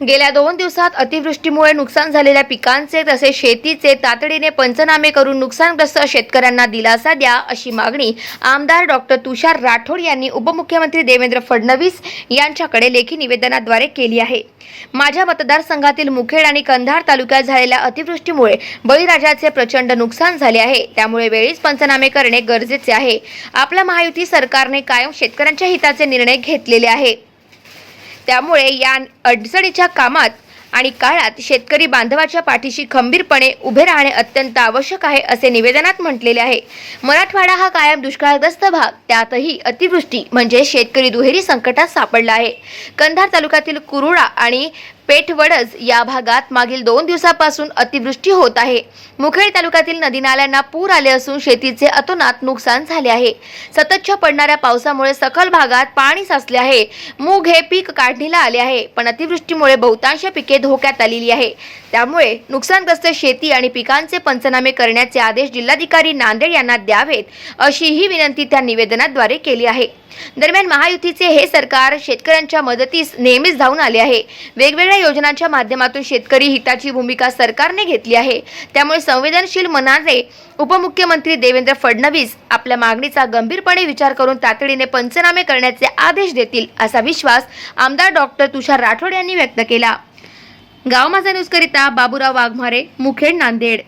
गेल्या दोन दिवसात अतिवृष्टीमुळे नुकसान झालेल्या पिकांचे तसेच शेतीचे तातडीने पंचनामे करून नुकसानग्रस्त शेतकऱ्यांना दिलासा द्या अशी मागणी आमदार डॉक्टर तुषार राठोड यांनी उपमुख्यमंत्री देवेंद्र फडणवीस यांच्याकडे लेखी निवेदनाद्वारे केली आहे. माझ्या मतदारसंघातील मुखेड आणि कंधार तालुक्यात झालेल्या अतिवृष्टीमुळे बळीराजाचे प्रचंड नुकसान झाले आहे. त्यामुळे वेळीच पंचनामे करणे गरजेचे आहे. आपल्या महायुती सरकारने कायम शेतकऱ्यांच्या हिताचे निर्णय घेतलेले आहे. त्यामुळे या अडचणीच्या कामात आणि काळात शेतकरी बांधवाच्या पाठीशी खंबीरपणे उभे राहणे अत्यंत आवश्यक आहे असे निवेदनात म्हटलेले आहे. मराठवाडा हा कायम दुष्काळग्रस्त भाग. त्यातही अतिवृष्टी म्हणजे शेतकरी दुहेरी संकटात सापडला आहे. कंधार तालुक्यातील कुरुळा आणि पेठवडज या भागात मागील दोन दिवसापासून अतिवृष्टी होत आहे. मुखेड तालुक्यातील नदी नाल्यांना पूर आले असून शेतीचे अतोनात नुकसान झाले आहे. सततच्या पडणाऱ्या पावसामुळे सखल भागात पाणी साचले आहे. मूग हे पीक काढणीला आले आहे पण अतिवृष्टीमुळे बहुतांश पिके धोक्यात आलेली आहे. त्यामुळे नुकसानग्रस्त शेती आणि पिकांचे पंचनामे करण्याचे आदेश जिल्हाधिकारी नांदेड यांना द्यावेत अशीही विनंती त्या निवेदनाद्वारे केली आहे. दरम्यान महायुतीचे हे सरकार शेतकऱ्यांच्या मदतीस नेहमीच धावून आले आहे. वेगवेगळ्या योजनांच्या माध्यमातून शेतकरी हिताची भूमिका सरकारने घेतली आहे. त्यामुळे संवेदनशील मनाने उपमुख्यमंत्री देवेंद्र फडणवीस आपल्या मागणीचा गंभीरपणे विचार करून तातडीने पंचनामे करण्याचे आदेश देतील असा विश्वास आमदार डॉक्टर तुषार राठोड यांनी व्यक्त केला. गाव माझा न्यूजकरिता बाबूराव वाघमारे मुखेड नांदेड.